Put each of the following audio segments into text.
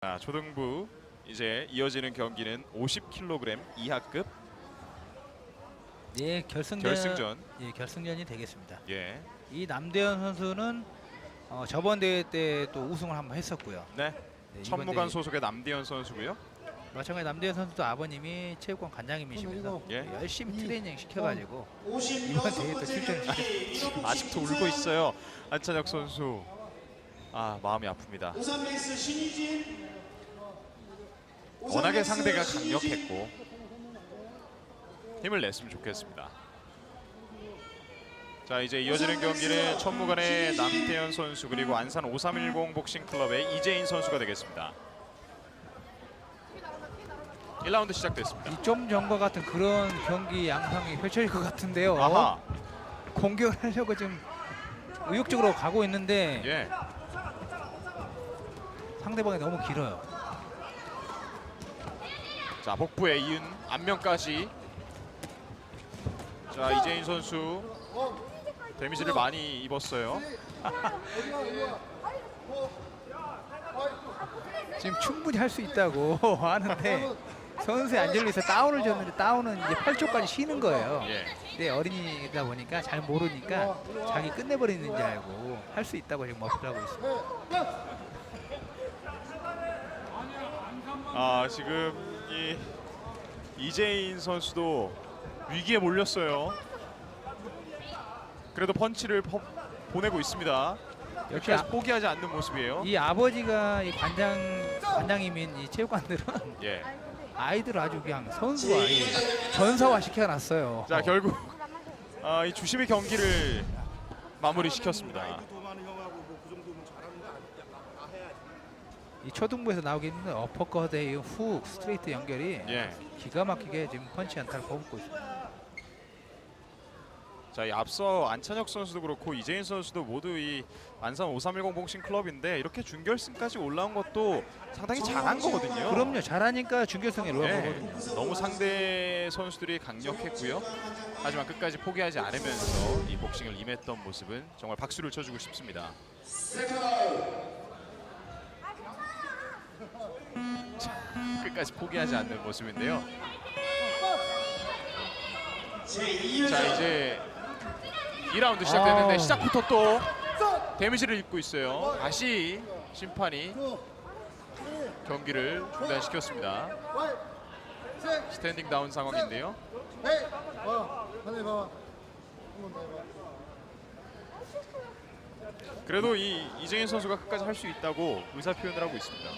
자, 초등부 이제 이어지는 경기는 50kg 이하급 예, 결승전, 결승전. 예, 결승전이 되겠습니다. 예. 이 남대현 선수는 어, 저번 대회 때 또 우승을 한번 했었고요. 네. 네, 이번 천무관 대회- 소속의 남대현 선수고요. 마찬가지 남대현 선수도 아버님이 체육관 관장님이시면서 예. 열심히 트레이닝 시켜가지고 56 이번 대회 또 출전을 경기 아직도 울고 있어요. 안찬혁 선수. 아, 마음이 아픕니다. 우산 베이스 신희진 워낙에 상대가 강력했고 힘을 냈으면 좋겠습니다. 자 이제 이어지는 경기는 천무관의 남태현 선수 그리고 안산 5310 복싱 클럽의 이재인 선수가 되겠습니다. 1라운드 시작됐습니다. 좀 전과 같은 그런 경기 양상이 펼쳐질 것 같은데요. 아하, 공격을 하려고 지금 의욕적으로 가고 있는데 예, 상대방이 너무 길어요. 자 복부에 이은 안면까지. 자 이재인 선수 데미지를 많이 입었어요. 지금 충분히 할 수 있다고 하는데 선수의 안젤리에서 다운을 줬는데 다운은 이제 8초까지 쉬는 거예요. 예. 근데 어린이다 보니까 잘 모르니까 자기 끝내버리는 줄 알고 할 수 있다고 지금 머플하고 있습니다. 아 지금 이 이재인 선수도 위기에 몰렸어요. 그래도 펀치를 퍼, 보내고 있습니다. 역시 역시 아- 포기하지 않는 모습이에요. 이 아버지가 이 관장 관장님인 이 체육관들은 예. 아이들 아주 그냥 선수와 이 전사화 시켜놨어요. 자 결국 아, 이 주심의 경기를 마무리 시켰습니다. 이 초등부에서 나오기 힘든 어퍼컷의 이훅 스트레이트 연결이 예. 기가 막히게 지금 펀치 안타를 퍼붓고 있습니다. 자, 이 앞서 안찬혁 선수도 그렇고 이재인 선수도 모두 이 안산 5310 복싱 클럽인데 이렇게 준결승까지 올라온 것도 상당히 잘한 거거든요. 그럼요 잘하니까 준결승에 예, 올라가거든요. 너무 상대 선수들이 강력했고요. 하지만 끝까지 포기하지 않으면서 이 복싱을 임했던 모습은 정말 박수를 쳐주고 싶습니다. 자, 끝까지 포기하지 않는 모습인데요. 자 이제 2라운드 시작됐는데 아우. 시작부터 또 데미지를 입고 있어요. 다시 심판이 경기를 중단시켰습니다. 스탠딩 다운 상황인데요. 그래도 이 이재인 선수가 끝까지 할 수 있다고 의사 표현을 하고 있습니다.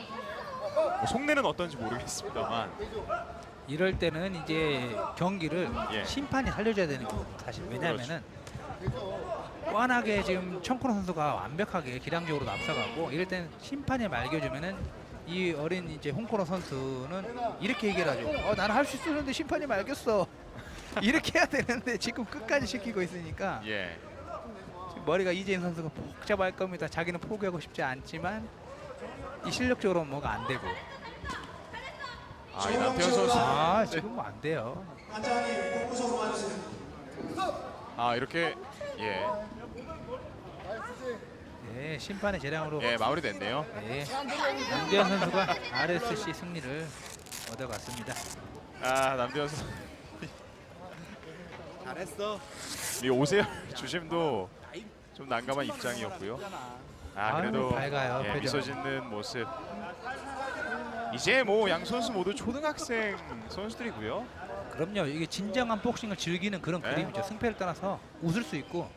뭐 속내는 어떤지 모르겠습니다만 이럴 때는 이제 경기를 예. 심판이 살려줘야 되는 거거든요. 사실 왜냐하면은 뻔하게 지금 청코노 선수가 완벽하게 기량적으로 앞서가고 이럴 때는 심판이 말겨주면은 이 어린 이제 홍코노 선수는 이렇게 얘기를 하죠. 어, 나는 할 수 있었는데 심판이 말겼어. 이렇게 해야 되는데 지금 끝까지 시키고 있으니까 예. 머리가 이재인 선수가 복잡할 겁니다. 자기는 포기하고 싶지 않지만 이 실력적으로 뭐가 안 되고 아, 이 남태현 선수 아 네. 지금 뭐 안 돼요. 아 이렇게 예, 네, 심판의 재량으로 예 마무리됐네요. 네, 남대현 선수가 RSC 승리를 얻어갔습니다. 아 남태현 선수 잘했어. 이 오세열 주심도 좀 난감한 입장이었고요. 아 그래도 밝아요, 예, 표정. 미소 짓는 모습. 이제 뭐 양 선수 모두 초등학생 선수들이고요. 그럼요, 이게 진정한 복싱을 즐기는 그런 네. 그림이죠. 승패를 떠나서 웃을 수 있고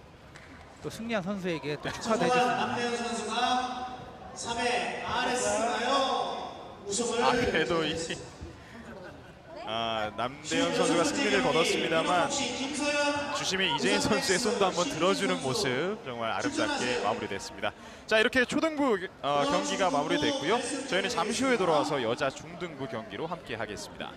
또 승리한 선수에게 또 축하도 해줄 수 있는. 남대현 선수가 3회 RS인가요? 우승을 아 그래도 이 아, 남대현 선수가 승리를 거뒀습니다만 주심이 이재인 선수의 손도 한번 들어주는 모습 정말 아름답게 마무리됐습니다. 자 이렇게 초등부 어, 경기가 마무리됐고요. 저희는 잠시 후에 돌아와서 여자 중등부 경기로 함께 하겠습니다.